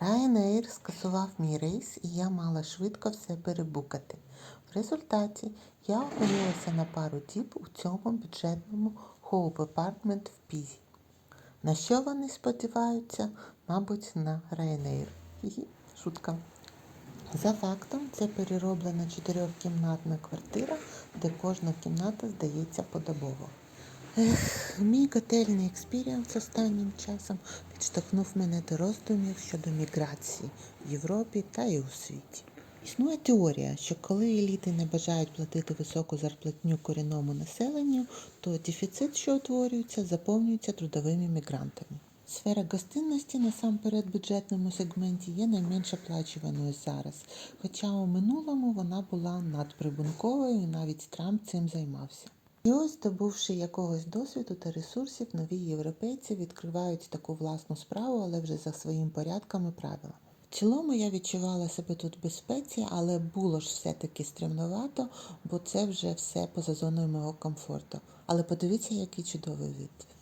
Ryanair скасував мій рейс і я мала швидко все перебукати. В результаті я опинилася на пару діб у цьому бюджетному Hope Apartment в Пізі. На що вони сподіваються? Мабуть, на Ryanair. Шутка. За фактом, це перероблена чотирьохкімнатна квартира, де кожна кімната здається подобово. Ех, мій готельний експіріанс останнім часом підштовхнув мене до роздумів щодо міграції в Європі та й у світі. Існує теорія, що коли еліти не бажають платити високу зарплатню корінному населенню, то дефіцит, що утворюється, заповнюється трудовими мігрантами. Сфера гостинності насамперед бюджетному сегменті є найменш оплачуваною зараз, хоча у минулому вона була надприбутковою і навіть Трамп цим займався. І ось, здобувши якогось досвіду та ресурсів, нові європейці відкривають таку власну справу, але вже за своїм порядком і правилами. В цілому я відчувала себе тут в безпеці, але було ж все-таки стремновато, бо це вже все поза зоною мого комфорту. Але подивіться, який чудовий вид.